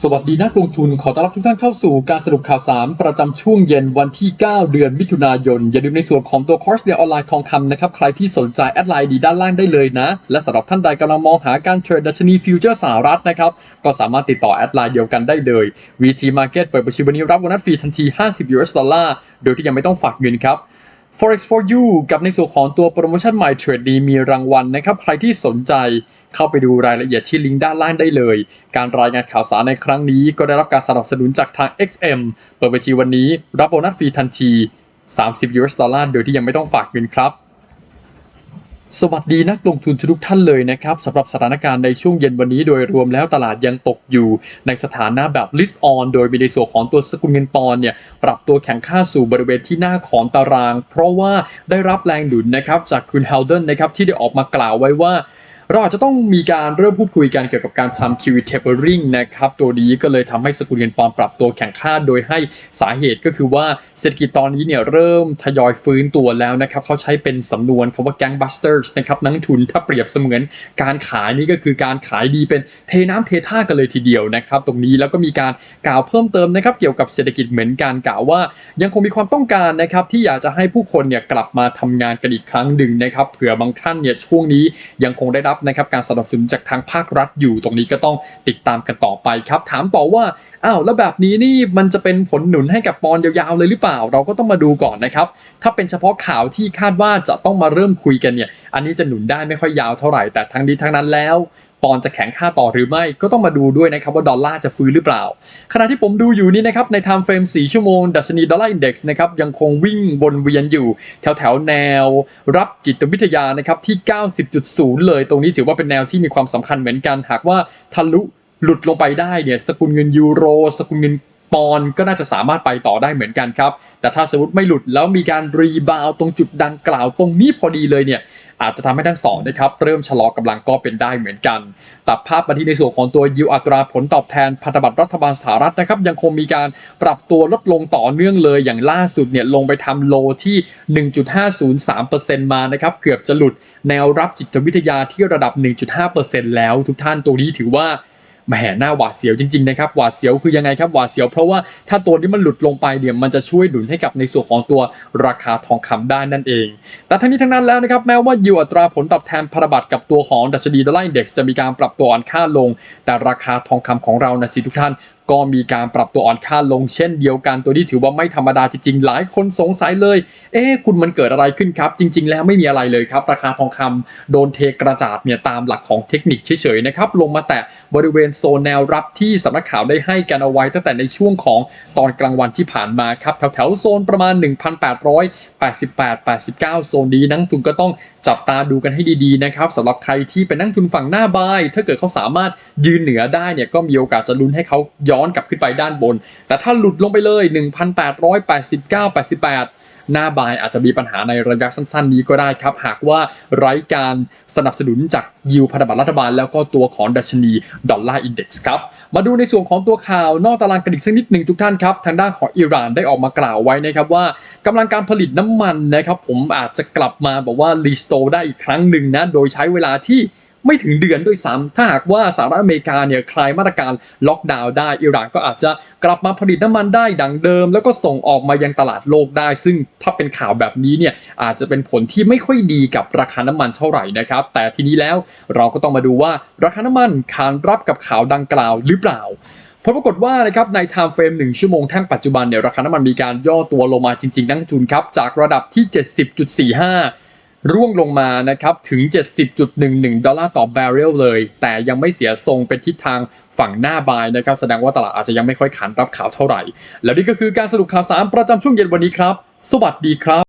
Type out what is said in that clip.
สวัสดีนักลงทุนขอต้อนรับทุกท่านเข้าสู่การสรุปข่าวสารประจำช่วงเย็นวันที่ 9 เดือนมิถุนายน อย่าลืมในส่วนของตัวคอร์สเรียนออนไลน์ทองคำนะครับ ใครที่สนใจแอดไลน์ดีด้านล่างได้เลยนะ และสำหรับท่านใดกำลังมองหาการเทรดดัชนีฟิวเจอร์สหรัฐนะครับ ก็สามารถติดต่อแอดไลน์เดียวกันได้เลย VT Market เปิดประชุมวันนี้รับโบนัสฟรีทันที 50 US ดอลลาร์โดยที่ยังไม่ต้องฝากเงินครับ Forex for you กับในส่วนของตัวโปรโมชั่นใหม่เทรดดีมีรางวัลนะครับ ใครที่สนใจเข้าไปดูรายละเอียดที่ลิงก์ด้านล่างได้เลย การรายงานข่าวสารในครั้งนี้ ก็ได้รับการสนับสนุนจากทาง XM เปิดบัญชีวันนี้รับโบนัสฟรีทันที 30 US ดอลลาร์โดยที่ยังไม่ต้องฝากเงินครับ สวัสดีนักลงทุนทุกท่านเลยนะครับสำหรับสถานการณ์ในช่วงเย็นวันนี้โดยรวมแล้วตลาดยังตกอยู่ในสถานะแบบ list on โดยมีในส่วนของตัวสกุลเงินปอนด์เนี่ยปรับตัวแข็งค่าสู่บริเวณที่หน้าของตาราง เพราะว่าได้รับแรงหนุนนะครับจากคุณเฮลเดนนะครับที่ได้ออกมากล่าวไว้ว่า เราอาจจะต้องมีการเริ่มพูดคุยกันเกี่ยวกับการทำ QE tapering นะครับ ตัวนี้ก็เลยทำให้สกุลเงินปอนด์ปรับตัวแข่งค่าโดยให้สาเหตุก็คือว่าเศรษฐกิจตอนนี้เนี่ยเริ่มทยอยฟื้นตัวแล้วนะครับเขาใช้เป็นสำนวนคำว่า gang busters นะครับนักทุนถ้าเปรียบเสมือนการขายนี่ก็คือการขายดีเป็นเทน้ำเทท่ากันเลยทีเดียวนะครับ ตรงนี้แล้วก็มีการกล่าวเพิ่มเติมนะครับเกี่ยวกับเศรษฐกิจเหมือนกันกล่าวว่า ยังคงมีความต้องการนะครับที่อยากจะให้ผู้คนเนี่ยกลับมาทำงานกันอีกครั้งหนึ่งนะครับเผื่อบางท่านเนี่ยช่วงนี้ยังคงได้รับนะครับการสนับสนุนจากทางภาครัฐอยู่ตรงนี้ก็ต้องติดตามกันต่อไปครับ ถามต่อว่าอ้าวแล้วแบบนี้นี่มันจะเป็นผลหนุนให้กับปอนยาวๆเลยหรือเปล่า เราก็ต้องมาดูก่อนนะครับ ถ้าเป็นเฉพาะข่าวที่คาดว่าจะต้องมาเริ่มคุยกันเนี่ย อันนี้จะหนุนได้ไม่ค่อยยาวเท่าไหร่แต่ทั้งนี้ทั้งนั้นแล้ว ปอนจะแข็งค่าต่อหรือไม่ก็ต้องมาดูด้วยนะครับว่าดอลลาร์จะฟื้นหรือเปล่า ขณะที่ผมดูอยู่นี้นะครับในไทม์เฟรม4ชั่วโมง ดัชนีดอลลาร์อินเด็กซ์นะครับยังคงวิ่งวนเวียนอยู่ แถวแถวแนว รับจิตวิทยานะครับที่ 90.0 เลย ตรงนี้ถือว่าเป็นแนวที่มีความสำคัญเหมือนกัน หากว่าทะลุหลุดลงไปได้เนี่ยสกุลเงินยูโร สกุลเงิน ปอนก็น่าจะสามารถไปต่อได้เหมือนกันครับ แต่ถ้าสมมติไม่หลุดแล้วมีการรีบาวตรงจุดดังกล่าวตรงนี้พอดีเลยเนี่ยอาจจะทำให้ทั้งสองนะครับเริ่มชะลอกำลังก็เป็นได้เหมือนกัน ตัดภาพมาที่ในส่วนของตัวยิวอัตราผลตอบแทนพันธบัตรรัฐบาลสหรัฐนะครับยังคงมีการปรับตัวลดลงต่อเนื่องเลยอย่างล่าสุดเนี่ยลงไปทำโลที่ 1.503%มานะครับเกือบจะหลุดแนวรับจิตวิทยาที่ระดับ 1.5%แล้วทุกท่านตัวนี้ถือว่า แหมหน้าหวาดเสียวจริงๆนะครับหวาดเสียวคือยังไงครับหวาดเสียวเพราะว่าถ้าตัวนี้มันหลุดลงไปเนี่ยมันจะช่วยหนุนให้กับในส่วนของตัวราคาทองคำได้นั่นเอง แต่ทั้งนี้ทั้งนั้นแล้วนะครับแม้ว่ายิวอัตราผลตอบแทนพันธบัตรกับตัวของดัชนีดอลลาร์อินเด็กซ์จะมีการปรับตัวอ่อนค่าลง แต่ราคาทองคำของเรานะสิทุกท่าน ก็มีการปรับตัวอ่อนค่าลงเช่นเดียวกันตัวนี้ถือว่าไม่ธรรมดาจริงๆ หลายคนสงสัยเลย เอ๊ะคุณมันเกิดอะไรขึ้นครับ จริง ๆ แล้วไม่มีอะไรเลยครับ ราคาทองคำโดนเทกระจาดเนี่ยตามหลักของเทคนิคเฉยๆนะครับลงมาแต่บริเวณโซนแนวรับที่สำนักข่าวได้ให้กันเอาไว้ตั้งแต่ในช่วงของตอนกลางวันที่ผ่านมาครับแถวๆโซนประมาณ 1,888-89 โซนนี้นักทุนก็ต้องจับตาดูกันให้ดีๆนะครับสำหรับใครที่เป็นนักทุนฝั่งหน้าบาย ถ้าเกิดเขาสามารถยืนเหนือได้เนี่ยก็มีโอกาสจะลุ้นให้เขาย้อนกลับขึ้นไปด้านบน แต่ถ้าหลุดลงไปเลย 1,889-88 หน้าบายอาจจะมีปัญหาในระยะสั้นๆ นี้ก็ได้ครับ หากว่าไร้การสนับสนุนจากยิวพันธบัตรรัฐบาล แล้วก็ตัวของดัชนีดอลลาร์อินเด็กซ์ครับ มาดูในส่วนของตัวข่าวนอกตารางกันอีกสักนิดหนึ่งทุกท่านครับ ทางด้านของอิหร่านได้ออกมากล่าวไว้นะครับว่ากำลังการผลิตน้ำมันนะครับผมอาจจะกลับมาบอกว่ารีสโตได้อีกครั้งหนึ่งนะโดยใช้เวลาที่ ไม่ถึงเดือนด้วยซ้ำถ้าหากว่าสหรัฐอเมริกาเนี่ยคลายมาตรการล็อกดาวน์ได้อิหร่านก็อาจจะกลับมาผลิตน้ำมันได้ดังเดิม แล้วก็ส่งออกมายังตลาดโลกได้ ซึ่งถ้าเป็นข่าวแบบนี้เนี่ยอาจจะเป็นผลที่ไม่ค่อยดีกับราคาน้ำมันเท่าไหร่นะครับ แต่ทีนี้แล้วเราก็ต้องมาดูว่าราคาน้ำมันขานรับกับข่าวดังกล่าวหรือเปล่าผลปรากฏว่านะครับใน time frame 1ชั่วโมงแท่งปัจจุบันเนี่ยราคาน้ำมันมีการย่อตัวลงมาจริง ๆ นักลงทุนครับ จากระดับที่ 70.45 ร่วงลงมานะครับถึง 70.11 ดอลลาร์ต่อบาร์เรลเลย แต่ยังไม่เสียทรงเป็นทิศทางฝั่งหน้าบายนะครับ แสดงว่าตลาดอาจจะยังไม่ค่อยขานรับข่าวเท่าไหร่ แล้วนี่ก็คือการสรุปข่าวสารประจำช่วงเย็นวันนี้ครับ สวัสดีครับ